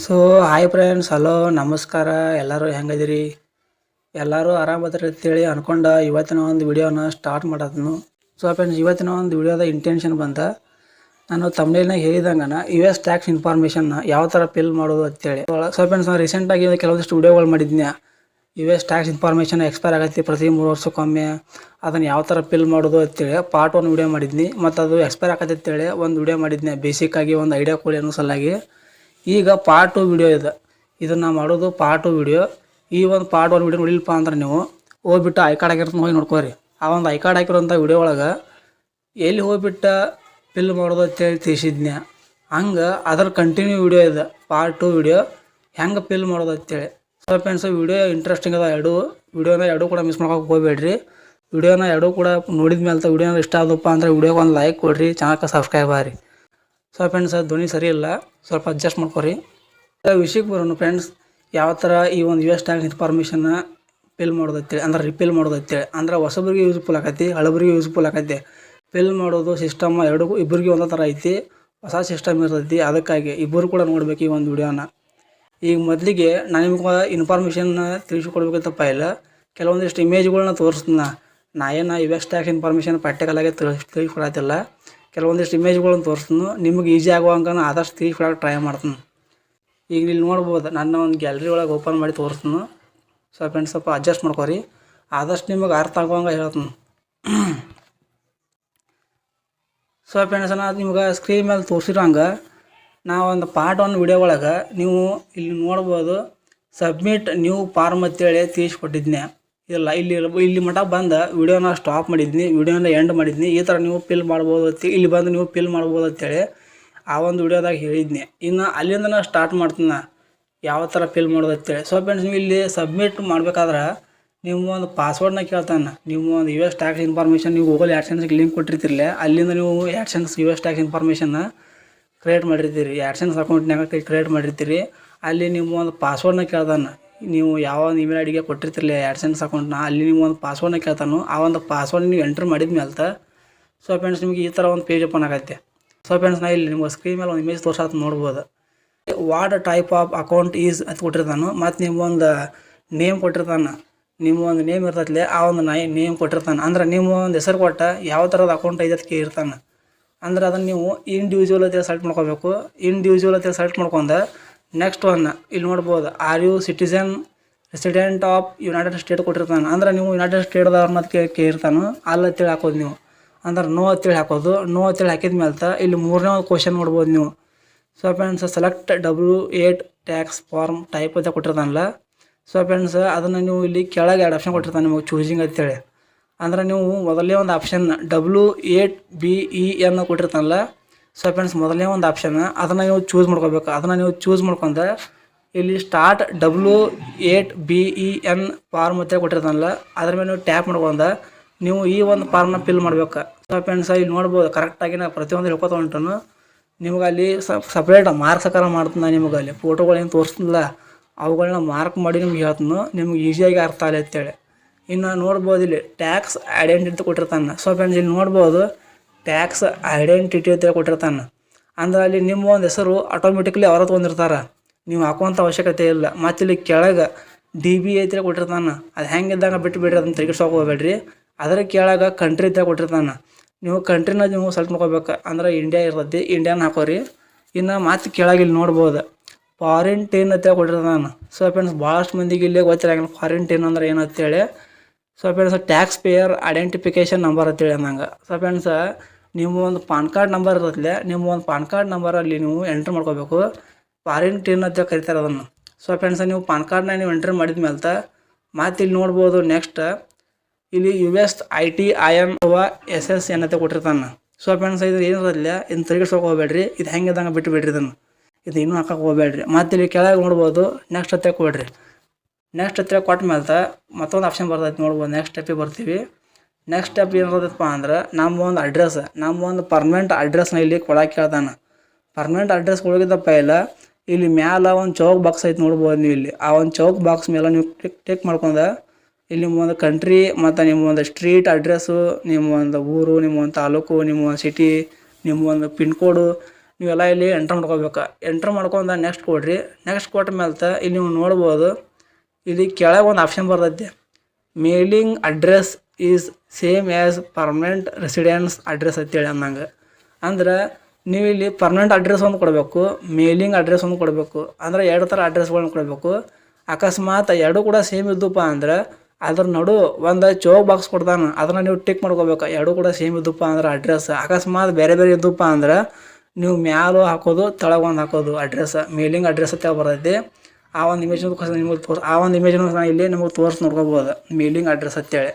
So hi friends hello ನಮಸ್ಕಾರ. ಎಲ್ಲರೂ ಹೆಂಗದಿರಿ ಎಲ್ಲರೂ ಆರಾಮದ್ರಿ ಅಂತೇಳಿ ಅನ್ಕೊಂಡ ಇವತ್ತಿನ ಒಂದು ವಿಡಿಯೋನ ಸ್ಟಾರ್ಟ್ ಮಾಡೋದನ್ನು ಸೊ ಫ್ರೆಂಡ್ಸ್ ಇವತ್ತಿನ ಒಂದು ವಿಡಿಯೋದ ಇಂಟೆನ್ಷನ್ ಬಂತ ನಾನು ತಮಿಳಿನಾಗ ಹೇಳಿದಂಗನ ಯು ಎಸ್ ಟ್ಯಾಕ್ಸ್ ಇನ್ಫಾರ್ಮೇಷನ್ನ ಯಾವ ಥರ ಫಿಲ್ ಮಾಡೋದು ಅಂತೇಳಿ. ಸೊ ಫ್ರೆಂಡ್ಸ್ ನಾನು ರೀಸೆಂಟಾಗಿ ಕೆಲವೊಂದಿಷ್ಟು ವಿಡಿಯೋಗಳು ಮಾಡಿದ್ದೀನಿ U S tax information expire ಆಗತ್ತೆ ಪ್ರತಿ ಮೂರು ವರ್ಷಕ್ಕೊಮ್ಮೆ. ಅದನ್ನು ಯಾವ ಥರ ಫಿಲ್ ಮಾಡೋದು ಅಂತೇಳಿ ಪಾರ್ಟ್ ಒನ್ ವಿಡಿಯೋ ಮಾಡಿದ್ನಿ. ಮತ್ತು ಅದು ಎಕ್ಸ್ಪೈರ್ ಆಗತ್ತೆ ಅಂತೇಳಿ ಒಂದು ವಿಡಿಯೋ ಮಾಡಿದ್ನಿ ಬೇಸಿಕ್ಕಾಗಿ ಒಂದು ಐಡಿಯಾ ಕೊಡಿ ಅನ್ನೋ ಸಲುವಾಗಿ. ಈಗ ಪಾರ್ಟ್ ಟು ವಿಡಿಯೋ ಇದೆ. ಇದನ್ನು ಮಾಡೋದು ಪಾರ್ಟ್ ಟು ವಿಡಿಯೋ ಈ ಒಂದು ಪಾರ್ಟ್ ಒನ್ ವಿಡಿಯೋ ನೋಡಿಲ್ಲಪ್ಪ ಅಂದ್ರೆ ನೀವು ಹೋಗ್ಬಿಟ್ಟು ಕಾರ್ಡ್ ಆಗಿರೋದನ್ನ ಹೋಗಿ ನೋಡ್ಕೋರಿ. ಆ ಒಂದು ಐ ಕಾರ್ಡ್ ಹಾಕಿರೋಂಥ ವಿಡಿಯೋ ಒಳಗೆ ಎಲ್ಲಿ ಹೋಗ್ಬಿಟ್ಟು ಫಿಲ್ ಮಾಡೋದು ಅಂತೇಳಿ ತಿಳಿಸಿದ್ನ್ಯಾ? ಹಂಗೆ ಅದರ ಕಂಟಿನ್ಯೂ ವಿಡಿಯೋ ಇದೆ ಪಾರ್ಟ್ ಟು ವಿಡಿಯೋ ಹೆಂಗೆ ಫಿಲ್ ಮಾಡೋದು ಅಂತೇಳಿ ಸೊ ಫ್ರೆಂಡ್ಸ್ ವಿಡಿಯೋ ಇಂಟ್ರೆಸ್ಟಿಂಗ್ ಅದ. ಎರಡು ವಿಡಿಯೋನ ಎರಡೂ ಕೂಡ ಮಿಸ್ ಮಾಡ್ಕೊಕ್ಕೆ ಹೋಗ್ಬೇಡ್ರಿ. ವಿಡಿಯೋನ ಎರಡೂ ಕೂಡ ನೋಡಿದ ಮೇಲೆ ವಿಡಿಯೋನ ಇಷ್ಟ ಆದಪ್ಪ ಅಂದ್ರೆ ವಿಡಿಯೋಗೆ ಒಂದು ಲೈಕ್ ಕೊಡ್ರಿ ಚಾನಲ್ಗೆ ಸಬ್ಸ್ಕ್ರೈಬ್ ಆಗ್ರಿ. ಸೊ ಫ್ರೆಂಡ್ಸ್ ಧ್ವನಿ ಸರಿ ಇಲ್ಲ. ಸ್ವಲ್ಪ ಅಡ್ಜಸ್ಟ್ ಮಾಡ್ಕೊರಿ. ವಿಷಯಕ್ಕೆ ಬರೋಣ ಫ್ರೆಂಡ್ಸ್ ಯಾವ ಥರ ಈ ಒಂದು ಯು ಎಸ್ ಟ್ಯಾಕ್ಸ್ ಇನ್ಫಾರ್ಮೇಷನ್ನ ಫಿಲ್ ಮಾಡೋದು ಅಂತೇಳಿ ಅಂದ್ರೆ ರಿಪೇಲ್ ಮಾಡೋದು ಅಂತೇಳಿ ಅಂದ್ರೆ ಹೊಸಬ್ರಿಗೆ ಯೂಸ್ಫುಲ್ ಆಕೈತಿ, ಹಳಬ್ರಿಗೆ ಯೂಸ್ಫುಲ್ ಆಕೈತಿ. ಫಿಲ್ ಮಾಡೋದು ಸಿಸ್ಟಮ್ ಎರಡು ಇಬ್ಬರಿಗೆ ಒಂದೇ ಥರ ಐತಿ, ಹೊಸ ಸಿಸ್ಟಮ್ ಇರ್ತೈತಿ. ಅದಕ್ಕಾಗಿ ಇಬ್ಬರು ಕೂಡ ನೋಡ್ಬೇಕು ಈ ಒಂದು ವಿಡಿಯೋನ. ಈಗ ಮೊದಲಿಗೆ ನಾನು ನಿಮ್ಗೆ ಇನ್ಫಾರ್ಮೇಷನ್ನ ತಿಳಿಸ್ಕೊಡ್ಬೇಕಂತಪ್ಪ ಇಲ್ಲ. ಕೆಲವೊಂದಿಷ್ಟು ಇಮೇಜ್ಗಳನ್ನ ತೋರಿಸ್ತೀನಿ ನಾ ಏನು ಎಸ್ ಟ್ಯಾಕ್ಸ್ ಇನ್ಫಾರ್ಮೇಷನ್ ಪ್ರಾಕ್ಟಿಕಲಾಗಿ ತಿಳಿಸ್ ತಿಳಿಸ್ಕೊಡತ್ತಿಲ್ಲ. ಕೆಲವೊಂದಿಷ್ಟು ಇಮೇಜ್ಗಳನ್ನು ತೋರಿಸ್ತೀನಿ ನಿಮ್ಗೆ ಈಸಿ ಆಗುವಂಗೆ ಆದಷ್ಟು ತಿಳಿಸ್ಕೊಡಕ್ಕೆ ಟ್ರೈ ಮಾಡ್ತೀನಿ ಈಗ ಇಲ್ಲಿ ನೋಡ್ಬೋದು, ನನ್ನ ಒಂದು ಗ್ಯಾಲ್ರಿ ಒಳಗೆ ಓಪನ್ ಮಾಡಿ ತೋರಿಸ್ತೀನಿ ಸ್ವಲ್ಪ ಫ್ರೆಂಡ್ಸ್ ಸ್ವಲ್ಪ ಅಡ್ಜಸ್ಟ್ ಮಾಡ್ಕೊರಿ. ಆದಷ್ಟು ನಿಮಗೆ ಅರ್ಥ ಆಗುವಂಗೆ ಹೇಳ್ತೀನಿ ಸೊ ಫ್ರೆಂಡ್ಸ್ ನಾನು ನಿಮ್ಗೆ ಸ್ಕ್ರೀನ್ ಮೇಲೆ ತೋರಿಸಿರೋಂಗೆ ನಾವು ಒಂದು ಪಾರ್ಟ್ ಒನ್ ವಿಡಿಯೋ ಒಳಗೆ ನೀವು ಇಲ್ಲಿ ನೋಡ್ಬೋದು ಸಬ್ಮಿಟ್ ನ್ಯೂ ಫಾರ್ಮ್ ಅಂತೇಳಿ ತಿಳಿಸ್ಕೊಟ್ಟಿದ್ನೆ ಇಲ್ಲ, ಇಲ್ಲಿ ಇಲ್ಲಿ ಮಟ್ಟ ಬಂದು ವಿಡಿಯೋನ ಸ್ಟಾಪ್ ಮಾಡಿದ್ನಿ, ವಿಡಿಯೋನ ಎಂಡ್ ಮಾಡಿದ್ನಿ. ಈ ಥರ ನೀವು ಫಿಲ್ ಮಾಡ್ಬೋದು ಅಂತ ಇಲ್ಲಿ ಬಂದು ನೀವು ಫಿಲ್ ಮಾಡ್ಬೋದು ಅಂತೇಳಿ ಆ ಒಂದು ವೀಡಿಯೋದಾಗ ಹೇಳಿದ್ನಿ. ಇನ್ನು ಅಲ್ಲಿಂದ ನಾನು ಸ್ಟಾರ್ಟ್ ಮಾಡ್ತೀನಿ, ಯಾವ ಥರ ಫಿಲ್ ಮಾಡೋದು ಅಂತೇಳಿ ಸೊ ಫ್ರೆಂಡ್ಸ್ ನೀವು ಇಲ್ಲಿ ಸಬ್ಮಿಟ್ ಮಾಡಬೇಕಾದ್ರೆ ನಿಮ್ಮ ಒಂದು ಪಾಸ್ವರ್ಡ್ನ ಕೇಳ್ತಾನೆ. ನೀವು ಒಂದು ಯು ಎಸ್ ಟ್ಯಾಕ್ಸ್ ಇನ್ಫಾರ್ಮೇಷನ್ ನೀವು ಗೂಗಲ್ ಆ್ಯಡ್ಸೆನ್ಸ್ಗೆ ಲಿಂಕ್ ಕೊಟ್ಟಿರ್ತಿರಲಿ, ಅಲ್ಲಿಂದ ನೀವು ಆ್ಯಡ್ಸೆನ್ಸ್ ಯು ಎಸ್ ಟ್ಯಾಕ್ಸ್ ಇನ್ಫಾರ್ಮೇಷನ್ನ ಕ್ರಿಯೇಟ್ ಮಾಡಿರ್ತೀರಿ. ಆ್ಯಡ್ಸೆನ್ಸ್ ಅಕೌಂಟ್ನಾಗ ಕ್ರಿಯೇಟ್ ಮಾಡಿರ್ತೀರಿ. ಅಲ್ಲಿ ನಿಮ್ಮ ಒಂದು ಪಾಸ್ವರ್ಡ್ನ ಕೇಳ್ತಾನೆ. ನೀವು ಯಾವ ಇಮೇಲ್ ಐ ಡಿಗೆ ಕೊಟ್ಟಿರ್ತಿರಲ್ಲ ಆ್ಯಡ್ಸೆನ್ಸ್ ಅಕೌಂಟ್ನ ಅಲ್ಲಿ ನೀವು ಒಂದು ಪಾಸ್ವರ್ಡ್ನ ಕೇಳ್ತಾನು, ಆ ಒಂದು ಪಾಸ್ವರ್ಡ್ ನೀವು ಎಂಟ್ರ್ ಮಾಡಿದ ಮೇಲೆ ಸೊ ಫ್ರೆಂಡ್ಸ್ ನಿಮಗೆ ಈ ಥರ ಒಂದು ಪೇಜ್ ಓಪನ್ ಆಗತ್ತೆ ಸೊ ಫ್ರೆಂಡ್ಸ್ ನಾ ಇಲ್ಲಿ ನಿಮ್ಗೆ ಸ್ಕ್ರೀನ್ ಮೇಲೆ ಒಂದು ಇಮೇಜ್ ತೋರ್ಸತ್ ನೋಡ್ಬೋದು. What type of account is ಅಂತ ಕೊಟ್ಟಿರ್ತಾನು, ಮತ್ತು ನಿಮ್ಮೊಂದು ನೇಮ್ ಕೊಟ್ಟಿರ್ತಾನೆ ನಿಮ್ಮ ಒಂದು ನೇಮ್ ಇರ್ತೈತಿ ಆ ಒಂದು ನಾಯಿ ನೇಮ್ ಕೊಟ್ಟಿರ್ತಾನೆ. ಅಂದ್ರೆ ನಿಮ್ಮ ಒಂದು ಹೆಸರು ಕೊಟ್ಟ ಯಾವ ಥರದ ಅಕೌಂಟ್ ಐತೆ ಅದಕ್ಕೆ ಇರ್ತಾನೆ. ಅಂದ್ರೆ ಅದನ್ನು ನೀವು ಇಂಡಿವಿಜುವಲ್ ಅಂತೇಳಿ ಸೆಲೆಕ್ಟ್ ಮಾಡ್ಕೋಬೇಕು. ಇಂಡಿವಿಜುವಲ್ ಅಂತೇಳಿ ಸೆಲೆಕ್ಟ್ ಮಾಡ್ಕೊಂಡ ನೆಕ್ಸ್ಟ್ ಒನ್ ಇಲ್ಲಿ ನೋಡ್ಬೋದು are you citizen resident of United State ಕೊಟ್ಟಿರ್ತಾನೆ. ಅಂದ್ರೆ ನೀವು ಯುನೈಟೆಡ್ ಸ್ಟೇಟ್ದವ್ರನ್ನ ಕೇಳಿ ಕೇಳಿರ್ತಾನೆ ಅಲ್ಲಿ ಅಂತೇಳಿ ಹಾಕೋದು ನೀವು. ಅಂದ್ರೆ ನೋ ಅಂತೇಳಿ ಹಾಕೋದು ನೋ ಅಂತೇಳಿ ಹಾಕಿದ ಮೇಲೆ ಇಲ್ಲಿ ಮೂರನೇ ಒಂದು ಕ್ವಶನ್ ನೋಡ್ಬೋದು ನೀವು. So friends select W eight tax form type ಅಂತ ಕೊಟ್ಟಿರ್ತಾನಲ್ಲ. ಸೊ ಫ್ರೆಂಡ್ಸ್ ಅದನ್ನು ನೀವು ಇಲ್ಲಿ ಕೆಳಗೆ ಎರಡು ಆಪ್ಷನ್ ಕೊಟ್ಟಿರ್ತಾನೆ ನಿಮಗೆ ಚೂಸಿಂಗ್ ಅಂತೇಳಿ. ಅಂದ್ರೆ ನೀವು ಮೊದಲೇ ಒಂದು option W eight B E N ಕೊಟ್ಟಿರ್ತಾನಲ್ಲ. So friends ಮೊದಲನೇ ಒಂದು ಆಪ್ಷನ್ ಅದನ್ನು ನೀವು ಚೂಸ್ ಮಾಡ್ಕೋಬೇಕು. ಅದನ್ನು ನೀವು ಚೂಸ್ ಮಾಡ್ಕೊಂಡ್ರೆ ಇಲ್ಲಿ start W eight B E N form ಅಂತ ಕೊಟ್ಟಿರ್ತಾನಲ್ಲ ಅದ್ರ ಮೇಲೆ ನೀವು ಟ್ಯಾಪ್ ಮಾಡ್ಕೊಂಡ ನೀವು ಈ ಒಂದು ಫಾರ್ಮ್ನ ಫಿಲ್ ಮಾಡ್ಬೇಕು. ಸೊ ಫ್ರೆಂಡ್ಸ್ ಇಲ್ಲಿ ನೋಡ್ಬೋದು ಕರೆಕ್ಟಾಗಿ ನಾ ಪ್ರತಿಯೊಂದು ಹೇಳ್ಕೊತ ಹೊಂಟನು ನಿಮ್ಗೆ ಅಲ್ಲಿ ಸಪ್ರೇಟ್ ಮಾರ್ಕ್ಸ್ ಸಕಾರ ಮಾಡ್ತೀನಿ ನಿಮ್ಗೆ ಅಲ್ಲಿ. ಫೋಟೋಗಳೇನು ತೋರಿಸ್ತಿಲ್ಲ ಅವುಗಳನ್ನ ಮಾರ್ಕ್ ಮಾಡಿ ನಿಮ್ಗೆ ಹೇಳ್ತೀನಿ. ನಿಮ್ಗೆ ಈಸಿಯಾಗಿ ಅರ್ಥ ಆಗಲಿ ಅಂತೇಳಿ. ಇನ್ನು ನೋಡ್ಬೋದು ಇಲ್ಲಿ ಟ್ಯಾಕ್ಸ್ ಐಡೆಂಟಿಟಿ ಕೊಟ್ಟಿರ್ತಾನೆ. ಸೊ ಫ್ರೆಂಡ್ಸ್ ಇಲ್ಲಿ ನೋಡ್ಬೋದು ಟ್ಯಾಕ್ಸ್ ಐಡೆಂಟಿಟಿ ಅಂತೇಳಿ ಕೊಟ್ಟಿರ್ತಾನೆ. ಅಂದ್ರೆ ಅಲ್ಲಿ ನಿಮ್ಮ ಒಂದು ಹೆಸರು ಆಟೋಮೆಟಿಕ್ಲಿ ಅವರ ತೊಗೊಂಡಿರ್ತಾರೆ ನೀವು ಹಾಕುವಂಥ ಅವಶ್ಯಕತೆ ಇಲ್ಲ. ಮತ್ತು ಇಲ್ಲಿ ಕೆಳಗೆ ಡಿ ಬಿ ಐತಿ ಕೊಟ್ಟಿರ್ತಾನೆ. ಅದು ಹೆಂಗಿದ್ದಾಗ ಬಿಟ್ಟು ಬಿಡ್ರಿ ಅದನ್ನ ತೆಗಿಸೋಕೆ ಹೋಗ್ಬೇಡ್ರಿ. ಅದರ ಕೆಳಗೆ ಕಂಟ್ರಿ ಅಂತ ಕೊಟ್ಟಿರ್ತಾನೆ. ನೀವು ಕಂಟ್ರಿನ ನೀವು ಸೆಲೆಕ್ಟ್ ಮಾಡ್ಕೋಬೇಕು. ಅಂದ್ರೆ ಇಂಡಿಯಾ ಇರ್ತೈತಿ ಇಂಡಿಯಾನ ಹಾಕೋರಿ. ಇನ್ನು ಮತ್ತೆ ಕೆಳಗೆ ಇಲ್ಲಿ ನೋಡ್ಬೋದು. ಫಾರಿನ್ ಟೇನ್ ಅಂತ ಕೊಟ್ಟಿರ್ತಾನೆ. ಸೊ ಫ್ರೆಂಡ್ಸ್ ಭಾಳಷ್ಟು ಮಂದಿಗೆ ಇಲ್ಲೇ ಗೊತ್ತಿರಂಗಿಲ್ಲ. ಫಾರಿನ್ ಟೇನ್ ಅಂದ್ರೆ ಏನು ಅಂತೇಳಿ so friends tax payer identification number ಅಂತೇಳಿ ಅನ್ನಂಗೆ ಸೊ ಫ್ರೆಂಡ್ಸ್ ನಿಮ್ಮ ಒಂದು ಪಾನ್ ಕಾರ್ಡ್ ನಂಬರ್ ಇರತ್ತಲೆ ನಿಮ್ಮ ಒಂದು ಪಾನ್ ಕಾರ್ಡ್ ನಂಬರಲ್ಲಿ ನೀವು ಎಂಟ್ರ್ ಮಾಡ್ಕೋಬೇಕು. ಫಾರಿನ್ ಟೀನ್ ಅಂತ ಕರಿತಾರೆ ಅದನ್ನು. ಸೊ ಫ್ರೆಂಡ್ಸ್ ನೀವು ಪಾನ್ ಕಾರ್ಡ್ನ ನೀವು ಎಂಟ್ರ್ ಮಾಡಿದ ಮೇಲೆ ಮತ್ತೆ ಇಲ್ಲಿ ನೋಡ್ಬೋದು ನೆಕ್ಸ್ಟ್ ಇಲ್ಲಿ U S I T I N ಅಥವಾ ಎಸ್ ಎಸ್ ಎನ್ ಅಂತ ಕೊಟ್ಟಿರ್ತಾನೆ. ಸೊ ಫ್ರೆಂಡ್ಸ್ ಇದು ಏನಿರಲ್ಲ ಇನ್ನು ತಿರುಗಿಸೋಕೆ ಹೋಗ್ಬೇಡ್ರಿ. ಇದು ಹೆಂಗೆ ಇದ್ದಂಗೆ ಬಿಟ್ಟು ಬಿಡ್ರಿ ಇದನ್ನು. ಇದು ಇನ್ನೂ ಹಾಕಕ್ಕೆ ಹೋಗ್ಬೇಡ್ರಿ. ಮತ್ತೆ ಇಲ್ಲಿ ಕೆಳಗೆ ನೋಡ್ಬೋದು. ನೆಕ್ಸ್ಟ್ ಹತ್ತಿರ ಕೊಡ್ರಿ. ನೆಕ್ಸ್ಟ್ ಹತ್ತಿರ ಕೊಟ್ಟ ಮೇಲೆ ಮತ್ತೊಂದು ಆಪ್ಷನ್ ಬರ್ತೈತೆ ನೋಡ್ಬೋದು. ನೆಕ್ಸ್ಟ್ ಸ್ಟೆಪಿಗೆ ಬರ್ತೀವಿ. ನೆಕ್ಸ್ಟ್ ಸ್ಟೆಪ್ ಏನಾಗತ್ತಪ್ಪ ಅಂದ್ರೆ ನಮ್ಮ ಒಂದು ಅಡ್ರೆಸ್ ನಮ್ಮ ಒಂದು ಪರ್ಮನೆಂಟ್ ಅಡ್ರೆಸ್ನ ಇಲ್ಲಿ ಕೊಡಕ್ಕೆ ಕೇಳ್ತಾನೆ ಪರ್ಮನೆಂಟ್ ಅಡ್ರೆಸ್ ಕೊಡೋಗಿದ್ದಪ್ಪ ಇಲ್ಲ, ಇಲ್ಲಿ ಮ್ಯಾಲ ಒಂದು ಚೌಕ್ ಬಾಕ್ಸ್ ಐತೆ ನೋಡ್ಬೋದು ನೀವು ಇಲ್ಲಿ. ಆ ಒಂದು ಚೌಕ್ ಬಾಕ್ಸ್ ಮೇಲೆ ನೀವು ಕ್ಲಿಕ್ ಟಿಕ್ ಮಾಡ್ಕೊಂಡು ಇಲ್ಲಿ ನಿಮ್ಮ ಒಂದು ಕಂಟ್ರಿ ಮತ್ತು ನಿಮ್ಮ ಒಂದು ಸ್ಟ್ರೀಟ್ ಅಡ್ರೆಸ್ಸು ನಿಮ್ಮ ಒಂದು ಊರು ನಿಮ್ಮ ಒಂದು ತಾಲೂಕು ನಿಮ್ಮ ಒಂದು ಸಿಟಿ ನಿಮ್ಮ ಒಂದು ಪಿನ್ ಕೋಡು ನೀವೆಲ್ಲ ಇಲ್ಲಿ ಎಂಟ್ರ್ ಮಾಡ್ಕೋಬೇಕು. ಎಂಟ್ರ್ ಮಾಡ್ಕೊಂಡ ನೆಕ್ಸ್ಟ್ ಕೊಡ್ರಿ. ನೆಕ್ಸ್ಟ್ ಕೊಟ್ಟ ಮೇಲೆ ಇಲ್ಲಿ ನೀವು ನೋಡ್ಬೋದು, ಇಲ್ಲಿ ಕೆಳಗೆ ಒಂದು ಆಪ್ಷನ್ ಬರ್ತೈತಿ. Mailing address is same as permanent residence address ಅಂತೇಳಿ ಅನ್ನಂಗೆ ಅಂದ್ರೆ ನೀವು ಇಲ್ಲಿ ಪರ್ಮನೆಂಟ್ ಅಡ್ರೆಸ್ ಒಂದು ಕೊಡಬೇಕು ಮೇಲಿಂಗ್ ಅಡ್ರೆಸ್ ಒಂದು ಕೊಡಬೇಕು, ಅಂದ್ರೆ ಎರಡು ಥರ ಅಡ್ರೆಸ್ಗಳನ್ನ ಕೊಡಬೇಕು. ಅಕಸ್ಮಾತ್ ಎರಡು ಕೂಡ ಸೇಮ್ ಇದ್ದಪ್ಪ ಅಂದ್ರೆ ಅದ್ರ ನಡು ಒಂದು ಚೌಕ್ ಬಾಕ್ಸ್ ಕೊಡ್ತಾನೆ, ಅದನ್ನ ನೀವು ಟಿಕ್ ಮಾಡ್ಕೋಬೇಕು. ಎರಡು ಕೂಡ ಸೇಮ್ ಇದ್ದಪ್ಪ ಅಂದ್ರೆ ಅಡ್ರೆಸ್ ಅಕಸ್ಮಾತ್ ಬೇರೆ ಬೇರೆ ಇದ್ದಪ್ಪ ಅಂದ್ರೆ ನೀವು ಮ್ಯಾಲು ಹಾಕೋದು, ತಳಗೆ ಒಂದು ಹಾಕೋದು ಅಡ್ರೆಸ್ ಮೇಲಿಂಗ್ ಅಡ್ರೆಸ್ ಅಂತ ಬರ್ತೈತಿ. ಆ ಒಂದು ಇಮೇಜ್ ನಿಮಗೆ ತೋರ್ಸ್ ಆ ಒಂದು ಇಮೇಜ್ ನಾನು ಇಲ್ಲಿ ನಿಮಗೆ ತೋರ್ಸಿ ನೋಡ್ಕೋಬೋದು ಮೇಲಿಂಗ್ ಅಡ್ರೆಸ್ ಅಂತೇಳಿ.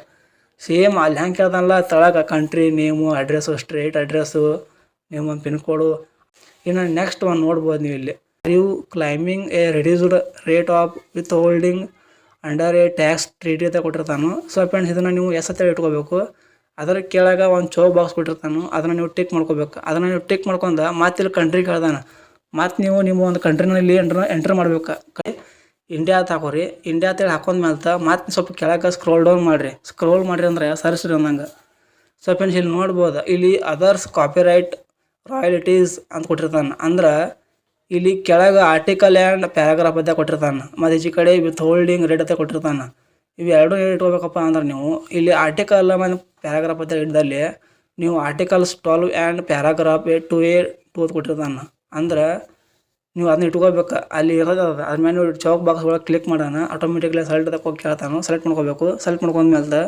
ಸೇಮ್ ಅಲ್ಲಿ ಹ್ಯಾಂಗೆ ಕೇಳ್ದಲ್ಲ ತಳಗ country name address street address name ಒಂದು ಪಿನ್ ಕೋಡು ಇನ್ನು ನೆಕ್ಸ್ಟ್ ಒಂದು ನೋಡ್ಬೋದು ನೀವು ಇಲ್ಲಿ. You claiming a reduced rate of withholding under a tax treaty ಅಂತ ಕೊಟ್ಟಿರ್ತಾನು. ಸೊ ಫ್ರೆಂಡ್ಸ್ ಇದನ್ನು ನೀವು ಎಸ್ ಅಂತ ಇಟ್ಕೋಬೇಕು. ಅದರ ಕೆಳಗೆ ಒಂದು ಚೋ ಬಾಕ್ಸ್ ಕೊಟ್ಟಿರ್ತಾನು ಅದನ್ನು ನೀವು ಟಿಕ್ ಮಾಡ್ಕೋಬೇಕು. ಅದನ್ನು ನೀವು ಟಿಕ್ ಮಾಡ್ಕೊಂಡ ಮತ್ತೆ ಇಲ್ಲಿ ಕಂಟ್ರಿ ಕೇಳ್ದಾನ. ಮತ್ತು ನೀವು ನಿಮ್ಮ ಒಂದು ಕಂಟ್ರಿನಲ್ಲಿ ಎಂಟ್ರ್ ಎಂಟ್ರ್ ಮಾಡ್ಬೇಕು. ಇಂಡಿಯಾ ತಗೋರಿ ಇಂಡಿಯಾ ಅಂತೇಳಿ ಹಾಕೊಂಡ್ಮೇಲೆ ಮತ್ತೆ ಸ್ವಲ್ಪ ಕೆಳಗೆ ಸ್ಕ್ರೋಲ್ ಡೌನ್ ಮಾಡಿರಿ. ಸ್ಕ್ರೋಲ್ ಮಾಡಿರಿ ಅಂದ್ರೆ ಸರ್ಸ್ರಿ ಅಂದಂಗೆ ಸೊ ಫ್ರೆಂಡ್ಸ್ ಇಲ್ಲಿ ನೋಡ್ಬೋದು. ಇಲ್ಲಿ ಅದರ್ಸ್ ಕಾಪಿರೈಟ್ ರಾಯಲಿಟೀಸ್ ಅಂತ ಕೊಟ್ಟಿರ್ತಾನೆ. ಅಂದ್ರೆ ಇಲ್ಲಿ ಕೆಳಗೆ ಆರ್ಟಿಕಲ್ ಆ್ಯಂಡ್ ಪ್ಯಾರಾಗ್ರಾಫ್ ಅಂತ ಕೊಟ್ಟಿರ್ತಾನೆ. ಮತ್ತು ಈಚೆ ಕಡೆ ವಿತ್ ಹೋಲ್ಡಿಂಗ್ ರೇಟ್ ಅಂತ ಕೊಟ್ಟಿರ್ತಾನೆ. ಇವು ಎರಡು ಇಟ್ಕೋಬೇಕಪ್ಪ ಅಂದ್ರೆ ನೀವು ಇಲ್ಲಿ ಆರ್ಟಿಕಲ್ ಮತ್ತು ಪ್ಯಾರಾಗ್ರಾಫ್ ಅಂತ ಹಿಡ್ದಲ್ಲಿ ನೀವು articles twelve and paragraph two A two ಅಂತ ಕೊಟ್ಟಿರ್ತಾನೆ. ಅಂದ್ರೆ ನೀವು ಅದನ್ನ ಇಟ್ಕೋಬೇಕು. ಅಲ್ಲಿ ಇರೋದು ಅದ. ಅದ್ರ ಮೇಲೆ ಚೌಕ್ ಬಾಕ್ಸ್ ಒಳಗೆ ಕ್ಲಿಕ್ ಮಾಡೋಣ. ಆಟೋಮೆಟಿಕ್ಲಿ ಸೆಲೆಕ್ಟ್ ಅದಕ್ಕೆ ಹೋಗಿ ಕೇಳ್ತಾನೆ. ಸೆಲೆಕ್ಟ್ ಮಾಡ್ಕೋಬೇಕು. ಸೆಲೆಕ್ಟ್ ಮಾಡ್ಕೊಂಡ್ಮೇಲೆ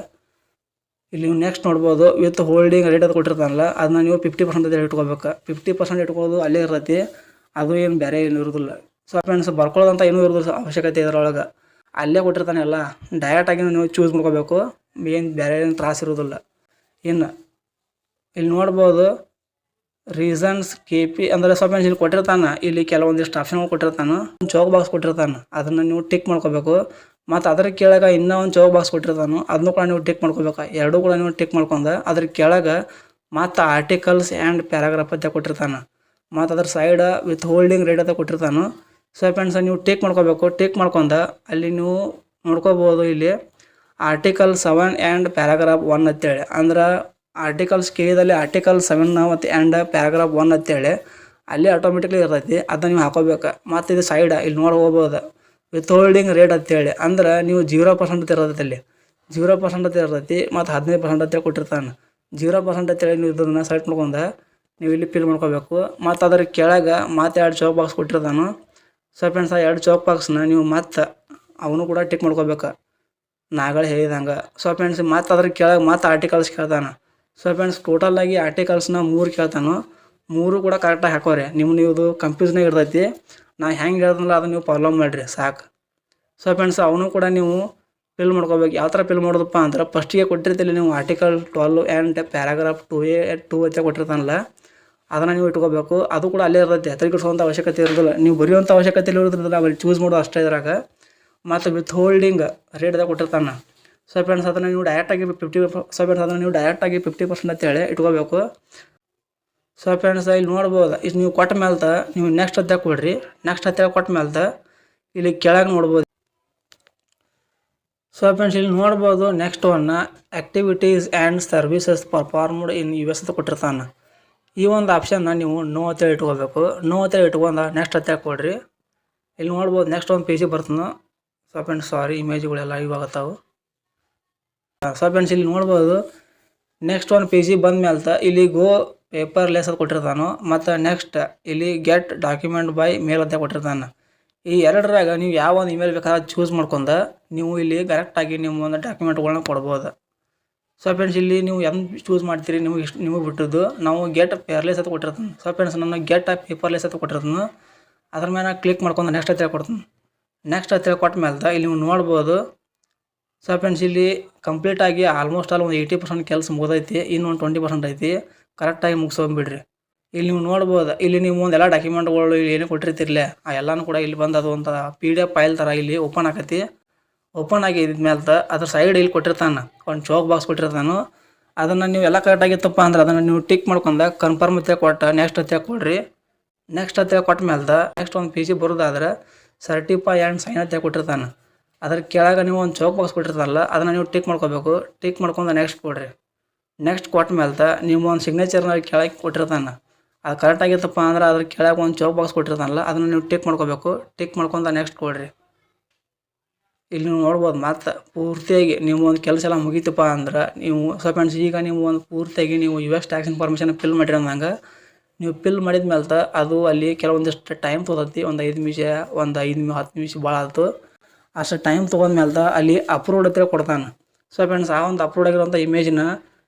ಇಲ್ಲಿ ನೀವು ನೆಕ್ಸ್ಟ್ ನೋಡ್ಬೋದು. ವಿತ್ ಹೋಲ್ಡಿಂಗ್ ರೇಟ್ ಅದು ಕೊಟ್ಟಿರ್ತಾನಲ್ಲ ಅದನ್ನ ನೀವು ಫಿಫ್ಟಿ ಪರ್ಸೆಂಟ್ ಅಂತ ಇಟ್ಕೋಬೇಕು. ಫಿಫ್ಟಿ ಪರ್ಸೆಂಟ್ ಇಟ್ಕೊಳ್ಳೋದು ಅಲ್ಲೇ ಇರ್ತೈತಿ. ಅದು ಏನು ಬೇರೆ ಏನು ಇರೋದಿಲ್ಲ. ಸೊ ಫ್ರೆಂಡ್ಸ್ ಬರ್ಕೊಳ್ಳೋದಂತ ಏನೂ ಇರೋದು ಅವಶ್ಯಕತೆ ಇದರೊಳಗೆ. ಅಲ್ಲೇ ಕೊಟ್ಟಿರ್ತಾನೆ ಎಲ್ಲ. ಡೈರೆಕ್ಟಾಗಿ ನೀವು ಚೂಸ್ ಮಾಡ್ಕೋಬೇಕು. ಏನು ಬೇರೆ ಏನು ತ್ರಾಸ ಇರೋದಿಲ್ಲ. ಇನ್ನು ಇಲ್ಲಿ ನೋಡ್ಬೋದು. ರೀಸನ್ಸ್ ಕೆ ಪಿ ಅಂದರೆ ಸ್ವಲ್ಪ ಇಲ್ಲಿ ಕೊಟ್ಟಿರ್ತಾನೆ. ಇಲ್ಲಿ ಕೆಲವೊಂದಿಷ್ಟು ಆಪ್ಷನ್ಗಳು ಕೊಟ್ಟಿರ್ತಾನೆ. ಒಂದು ಚೌಕ್ ಬಾಕ್ಸ್ ಕೊಟ್ಟಿರ್ತಾನೆ. ಅದನ್ನು ನೀವು ಟಿಕ್ ಮಾಡ್ಕೋಬೇಕು. ಮತ್ತು ಅದ್ರ ಕೆಳಗೆ ಇನ್ನೂ ಒಂದು ಚೌಕ್ ಬಾಕ್ಸ್ ಕೊಟ್ಟಿರ್ತಾನೆ. ಅದನ್ನು ಕೂಡ ನೀವು ಟಿಕ್ ಮಾಡ್ಕೋಬೇಕು? ಎರಡೂ ಕೂಡ ನೀವು ಟಿಕ್ ಮಾಡ್ಕೊಂಡು ಅದ್ರ ಕೆಳಗೆ ಮತ್ತು ಆರ್ಟಿಕಲ್ಸ್ ಆ್ಯಂಡ್ ಪ್ಯಾರಾಗ್ರಾಫ್ ಅಂತ ಕೊಟ್ಟಿರ್ತಾನೆ. ಮತ್ತು ಅದ್ರ ಸೈಡ್ ವಿತ್ ಹೋಲ್ಡಿಂಗ್ ರೇಟ್ ಅಂತ ಕೊಟ್ಟಿರ್ತಾನೆ. ಸೊ ಫ್ರೆಂಡ್ಸ್ ನೀವು ಟಿಕ್ ಮಾಡ್ಕೋಬೇಕು. ಟಿಕ್ ಮಾಡ್ಕೊಂಡು ಅಲ್ಲಿ ನೀವು ನೋಡ್ಕೋಬೋದು ಇಲ್ಲಿ article seven and paragraph one ಅಂತೇಳಿ. ಅಂದ್ರೆ ಆರ್ಟಿಕಲ್ಸ್ ಕೇಳಿದಲ್ಲಿ ಆರ್ಟಿಕಲ್ ಸೆವೆನ್ ಮತ್ತು ಆ್ಯಂಡ್ ಪ್ಯಾರಾಗ್ರಾಫ್ ಒನ್ ಅಂತೇಳಿ, ಅಲ್ಲಿ ಆಟೋಮೆಟಿಕ್ಲಿ ಇರ್ತೈತಿ. ಅದನ್ನು ನೀವು ಹಾಕೋಬೇಕು. ಮತ್ತು ಇದು ಸೈಡ್ ಇಲ್ಲಿ ನೋಡಿ ಹೋಗ್ಬೋದು. ವಿತ್ ಹೋಲ್ಡಿಂಗ್ ರೇಟ್ ಅಂತೇಳಿ. ಅಂದ್ರೆ ನೀವು ಜೀರೋ ಪರ್ಸೆಂಟ್ ಅಂತ ಇರ್ತೈತಿ ಅಲ್ಲಿ. ಜೀರೋ ಪರ್ಸೆಂಟ್ ಅಂತ ಇರ್ತೈತಿ, ಮತ್ತು ಹದಿನೈದು ಪರ್ಸೆಂಟ್ ಅಂತೇಳಿ ಕೊಟ್ಟಿರ್ತಾನೆ. ಜೀರೋ ಪರ್ಸೆಂಟ್ ಅಂತೇಳಿ ನೀವು ಇದನ್ನು ಸೆಲೆಕ್ಟ್ ಮಾಡ್ಕೊಂಡು ನೀವು ಇಲ್ಲಿ ಫಿಲ್ ಮಾಡ್ಕೋಬೇಕು. ಮತ್ತು ಅದ್ರ ಕೆಳಗೆ ಮತ್ತೆ ಎರಡು ಚೌಕ್ ಬಾಕ್ಸ್ ಕೊಟ್ಟಿರ್ತಾನೆ. ಸೊ ಫ್ರೆಂಡ್ಸ್ ಆ ಎರಡು ಚೌಕ್ ಬಾಕ್ಸ್ನ ನೀವು ಮತ್ತೆ ಅವನು ಕೂಡ ಟಿಕ್ ಮಾಡ್ಕೋಬೇಕು. ನಾಗಳು ಹೇಳಿದಂಗೆ. ಸೊ ಫ್ರೆಂಡ್ಸ್ ಮತ್ತೆ ಅದ್ರ ಕೆಳಗೆ ಮತ್ತೆ ಆರ್ಟಿಕಲ್ಸ್ ಕೇಳ್ತಾನೆ. ಸೊ ಫ್ರೆಂಡ್ಸ್ ಟೋಟಲಾಗಿ ಆರ್ಟಿಕಲ್ಸ್ನ ಮೂರು ಕೇಳ್ತಾನು. ಮೂರು ಕೂಡ ಕರೆಕ್ಟಾಗಿ ಹಾಕೋರಿ. ನಿಮ್ಮ ನೀವು ಕನ್ಫ್ಯೂಸ್ನಾಗ ಇರ್ತೈತಿ. ನಾ ಹೆಂಗೆ ಹೇಳ್ದಲ್ಲ ಅದನ್ನ ನೀವು ಫಾಲೋ ಮಾಡಿರಿ, ಸಾಕು. ಸೊ ಫ್ರೆಂಡ್ಸ್ ಅವನು ಕೂಡ ನೀವು ಫಿಲ್ ಮಾಡ್ಕೋಬೇಕು. ಯಾವ ಥರ ಫಿಲ್ ಮಾಡೋದಪ್ಪ ಅಂದ್ರೆ ಫಸ್ಟಿಗೆ ಕೊಟ್ಟಿರ್ತಿಲ್ಲ ನೀವು article twelve and paragraph two A two ಅಂತ ಕೊಟ್ಟಿರ್ತಾನಲ್ಲ, ಅದನ್ನು ನೀವು ಇಟ್ಕೋಬೇಕು. ಅದು ಕೂಡ ಅಲ್ಲೇ ಇರ್ತೈತೆ. ಹೆಸರಿಗಿಡ್ಸೋಂಥ ಅವಶ್ಯಕತೆ ಇರೋದಿಲ್ಲ. ನೀವು ಬರೆಯುವಂಥ ಅವಶ್ಯಕತೆ ಇರೋದ್ರಿಂದ ಅವ್ರಿಗೆ ಚೂಸ್ ಮಾಡೋದು ಅಷ್ಟೇ ಇದ್ರಾಗ. ಮತ್ತು ವಿತ್ ಹೋಲ್ಡಿಂಗ್ ರೇಟ್ದಾಗ ಕೊಟ್ಟಿರ್ತಾನೆ. ಸೊ ಫ್ರೆಂಡ್ಸ್ ನೀವು ಡೈರೆಕ್ಟಾಗಿ ಫಿಫ್ಟಿ ಸೊ ಅದನ್ನು ನೀವು ಡೈರೆಕ್ಟಾಗಿ ಫಿಫ್ಟಿ ಪರ್ಸೆಂಟ್ ಅಂತೇಳಿ ಇಟ್ಕೋಬೇಕು. ಸೊ ಫ್ರೆಂಡ್ಸ್ ಇಲ್ಲಿ ನೋಡ್ಬೋದು. ಇದು ನೀವು ಕೊಟ್ಟ ಮೇಲೆ ನೀವು ನೆಕ್ಸ್ಟ್ ಅಂತ ಕೊಡ್ರಿ. ನೆಕ್ಸ್ಟ್ ಅಂತೇಳಿ ಕೊಟ್ಟ ಮೇಲೆ ಇಲ್ಲಿ ಕೆಳಗೆ ನೋಡ್ಬೋದು. ಸೊ ಫ್ರೆಂಡ್ಸ್ ಇಲ್ಲಿ ನೋಡ್ಬೋದು next one activities and services performed in U S ಕೊಟ್ಟಿರ್ತಾನೆ. ಈ ಒಂದು ಆಪ್ಷನ್ನ ನೀವು ನೋ ಅಂತೇಳಿ ಇಟ್ಕೋಬೇಕು. ನೋ ಅಂತೇಳಿ ಇಟ್ಕೊಂಡು ನೆಕ್ಸ್ಟ್ ಅಂತೇಳಿ ಕೊಡ್ರಿ. ಇಲ್ಲಿ ನೋಡ್ಬೋದು ನೆಕ್ಸ್ಟ್ ಒಂದು ಪೇಜಿಗೆ ಬರ್ತದೆ. ಸೊ ಫ್ರೆಂಡ್ಸ್ ಸಾರಿ ಇಮೇಜ್ಗಳೆಲ್ಲ ಇವಾಗತ್ತಾವು ಸೊ ಫ್ರೆಂಡ್ಸ್ ಇಲ್ಲಿ ನೋಡ್ಬೋದು. ನೆಕ್ಸ್ಟ್ ಒಂದು ಪೇಜಿ ಬಂದ ಮೇಲೆ ಇಲ್ಲಿ ಗೋ ಪೇಪರ್ ಲೆಸ್ ಅಂತ ಕೊಟ್ಟಿರ್ತಾನು. ಮತ್ತು ನೆಕ್ಸ್ಟ್ ಇಲ್ಲಿ ಗೆಟ್ ಡಾಕ್ಯುಮೆಂಟ್ ಬೈ ಮೇಲ್ ಅಂತ ಕೊಟ್ಟಿರ್ತಾನೆ. ಈ ಎರಡರಾಗ ನೀವು ಯಾವ ಒಂದು ಇಮೇಲ್ ಬೇಕಾದ್ರೆ ಚೂಸ್ ಮಾಡ್ಕೊಂಡು ನೀವು ಇಲ್ಲಿ ಕರೆಕ್ಟಾಗಿ ನಿಮ್ಮ ಒಂದು ಡಾಕ್ಯುಮೆಂಟ್ಗಳನ್ನ ಕೊಡ್ಬೋದು. ಸೊ ಫ್ರೆಂಡ್ಸ್ ಇಲ್ಲಿ ನೀವು ಹೆಂಗೆ ಚೂಸ್ ಮಾಡ್ತೀರಿ ನಿಮಗೆ ಇಷ್ಟು ನಿಮಗೆ ಬಿಟ್ಟಿದ್ದು. ನಾವು ಗೆಟ್ ಪೇರ್ಲೆಸ್ ಅಂತ ಕೊಟ್ಟಿರ್ತಾನೆ. ಸೊ ಫ್ರೆಂಡ್ಸ್ ನಾನು ಗೆಟ್ ಪೇಪರ್ಲೆಸ್ ಅಂತ ಕೊಟ್ಟಿರ್ತಾನೆ. ಅದ್ರ ಮೇಲೆ ಕ್ಲಿಕ್ ಮಾಡ್ಕೊಂಡು ನೆಕ್ಸ್ಟ್ ಹತ್ತಿರ ಕೊಡ್ತೀನಿ. ನೆಕ್ಸ್ಟ್ ಹತ್ತಿರ ಕೊಟ್ಟ ಮೇಲೆ ಇಲ್ಲಿ ನೀವು ನೋಡ್ಬೋದು. ಸೊ ಫ್ರೆಂಡ್ಸ್ ಇಲ್ಲಿ ಕಂಪ್ಲೀಟ್ ಆಗಿ ಆಲ್ಮೋಸ್ಟ್ ಆಲ್ ಒಂದು ಏಯ್ಟಿ ಪರ್ಸೆಂಟ್ ಕೆಲಸ ಮುಗ್ದೈತಿ, ಇನ್ನೊಂದು ಟ್ವೆಂಟಿ ಪರ್ಸೆಂಟ್ ಐತಿ. ಕರೆಕ್ಟಾಗಿ ಮುಗಿಸ್ಕೊಂಬಿಡ್ರಿ ಇಲ್ಲಿ ನೀವು ನೋಡ್ಬೋದು, ಇಲ್ಲಿ ನೀವು ಒಂದು ಎಲ್ಲ ಡಾಕ್ಯುಮೆಂಟ್ಗಳು ಇಲ್ಲಿ ಏನು ಕೊಟ್ಟಿರ್ತಿರ್ಲೆ, ಆ ಎಲ್ಲನೂ ಕೂಡ ಇಲ್ಲಿ ಬಂದು ಅದು ಒಂದು ಪಿ ಡಿ ಎಫ್ ಫೈಲ್ ಥರ ಇಲ್ಲಿ ಓಪನ್ ಆಕತಿ. ಓಪನ್ ಆಗಿ ಇದ್ಮೇಲೆ ಅದ್ರ ಸೈಡ್ ಇಲ್ಲಿ ಕೊಟ್ಟಿರ್ತಾನೆ, ಒಂದು ಚೌಕ್ ಬಾಕ್ಸ್ ಕೊಟ್ಟಿರ್ತಾನು. ಅದನ್ನು ನೀವು ಎಲ್ಲ ಕರೆಕ್ಟಾಗಿತ್ತಪ್ಪ ಅಂದ್ರೆ ಅದನ್ನು ನೀವು ಟಿಕ್ ಮಾಡ್ಕೊಂಡ ಕನ್ಫರ್ಮ್ ಅಂತ ಕೊಟ್ಟು ನೆಕ್ಸ್ಟ್ ಅಂತ ಕೊಡ್ರಿ. ನೆಕ್ಸ್ಟ್ ಅಂತ ಕೊಟ್ಟ ಮೇಲೆ ನೆಕ್ಸ್ಟ್ ಒಂದು ಪಿ ಜಿ ಬರೋದಾದ್ರೆ ಸರ್ಟಿಫೈ ಆ್ಯಂಡ್ ಸೈನ್ ಅಂತ ಕೊಟ್ಟಿರ್ತಾನೆ. ಅದ್ರ ಕೆಳಗೆ ನೀವು ಒಂದು ಚೌಕ್ ಬಾಕ್ಸ್ ಕೊಟ್ಟಿರ್ತಾರಲ್ಲ ಅದನ್ನು ನೀವು ಟಿಕ್ ಮಾಡ್ಕೋಬೇಕು. ಟಿಕ್ ಮಾಡ್ಕೊಂಡು ನೆಕ್ಸ್ಟ್ ಕೊಡ್ರಿ. ನೆಕ್ಸ್ಟ್ ಕೊಟ್ಟ ಮೇಲೆ ನೀವು ಒಂದು ಸಿಗ್ನೇಚರ್ನ ಕೆಳಗೆ ಕೊಟ್ಟಿರ್ತಾನೆ. ಅದು ಕರೆಕ್ಟ್ ಆಗಿತ್ತಪ್ಪ ಅಂದ್ರೆ ಅದ್ರ ಕೆಳಗೆ ಒಂದು ಚೌಕ್ ಬಾಕ್ಸ್ ಕೊಟ್ಟಿರ್ತಾನಲ್ಲ, ಅದನ್ನು ನೀವು ಟಿಕ್ ಮಾಡ್ಕೋಬೇಕು. ಟಿಕ್ ಮಾಡ್ಕೊಂಡು ನೆಕ್ಸ್ಟ್ ಕೊಡ್ರಿ. ಇಲ್ಲಿ ನೀವು ನೋಡ್ಬೋದು ಮತ್ತೆ ಪೂರ್ತಿಯಾಗಿ ನೀವು ಒಂದು ಕೆಲಸ ಎಲ್ಲ ಮುಗೀತಪ್ಪ ಅಂದ್ರೆ ನೀವು ಸ್ವಲ್ಪ ಫ್ರೆಂಡ್ಸ್, ಈಗ ನೀವು ಒಂದು ಪೂರ್ತಿಯಾಗಿ ನೀವು U S tax information fill ಮಾಡಿರೋದಂಗೆ, ನೀವು ಫಿಲ್ ಮಾಡಿದ ಮೇಲೆ ಅದು ಅಲ್ಲಿ ಕೆಲವೊಂದಿಷ್ಟು ಟೈಮ್ ತೊಗೊತೈತಿ. ಒಂದು ಐದು ನಿಮಿಷ, ಒಂದು ಐದು ಹತ್ತು ನಿಮಿಷ ಭಾಳ ಆಯ್ತು ಅಷ್ಟು ಟೈಮ್ ತೊಗೊಂಡ್ಮೇಲೆ ಅಲ್ಲಿ ಅಪ್ರೂವ್ಡ್ ಹತ್ರ ಕೊಡ್ತಾನೆ. ಸೊ ಫ್ರೆಂಡ್ಸ್ ಆ ಒಂದು ಅಪ್ರೂವ್ಡ್ ಆಗಿರೋಂಥ ಇಮೇಜ್ನ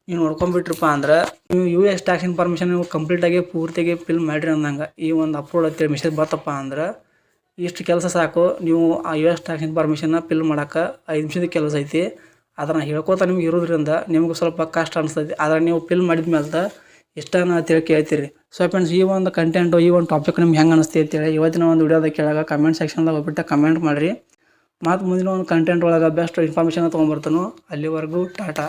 ನೀವು ನೋಡ್ಕೊಂಬಿಟ್ರಪ್ಪ ಅಂದ್ರೆ ನೀವು ಯು ಎಸ್ ಟ್ಯಾಕ್ಸ್ ಇನ್ಫಾರ್ಮೇಷನ್ ನೀವು ಕಂಪ್ಲೀಟಾಗಿ ಪೂರ್ತಿಯಾಗಿ ಫಿಲ್ ಮಾಡಿರಿ ಅಂದಂಗೆ. ಈ ಒಂದು ಅಪ್ರೂವ್ಡ್ ಹತ್ತಿರ ಮೆಸೇಜ್ ಬರ್ತಪ್ಪ ಅಂದ್ರೆ ಇಷ್ಟು ಕೆಲಸ ಸಾಕು, ನೀವು ಆ ಯು ಎಸ್ ಟ್ಯಾಕ್ಸ್ ಇನ್ಫಾರ್ಮೇಷನ್ನ ಫಿಲ್ ಮಾಡೋಕೆ ಐದು ನಿಮಿಷದ ಕೆಲಸ ಐತಿ. ಅದನ್ನು ಹೇಳ್ಕೊತಾ ನಿಮ್ಗೆ ಇರೋದ್ರಿಂದ ನಿಮ್ಗೆ ಸ್ವಲ್ಪ ಕಷ್ಟ ಅನಿಸ್ತೈತಿ. ಆದರೆ ನೀವು ಫಿಲ್ ಮಾಡಿದ ಮೇಲೆ ಇಷ್ಟನ ಅಂತೇಳಿ ಕೇಳ್ತೀರಿ. ಸೊ ಫ್ರೆಂಡ್ಸ್ ಈ ಒಂದು ಕಂಟೆಂಟು ಈ ಒಂದು ಟಾಪಿಕ್ ನಿಮ್ಗೆ ಹೆಂಗೆ ಅನಿಸ್ತೈತಿ ಅಂತೇಳಿ ಇವತ್ತಿನ ಒಂದು ವಿಡಿಯೋದ ಕೆಳಗೆ ಕಮೆಂಟ್ ಸೆಕ್ಷನ್ದಾಗ ಹೋಗ್ಬಿಟ್ಟು ಕಮೆಂಟ್ ಮಾಡಿರಿ. ಮತ್ತು ಮುಂದಿನ ಒಂದು ಕಂಟೆಂಟ್ ಒಳಗೆ ಬೆಸ್ಟ್ ಇನ್ಫಾರ್ಮೇಷನ್ ತೊಗೊಂಬರ್ತಾನೋ ಅಲ್ಲಿವರೆಗೂ ಟಾಟಾ.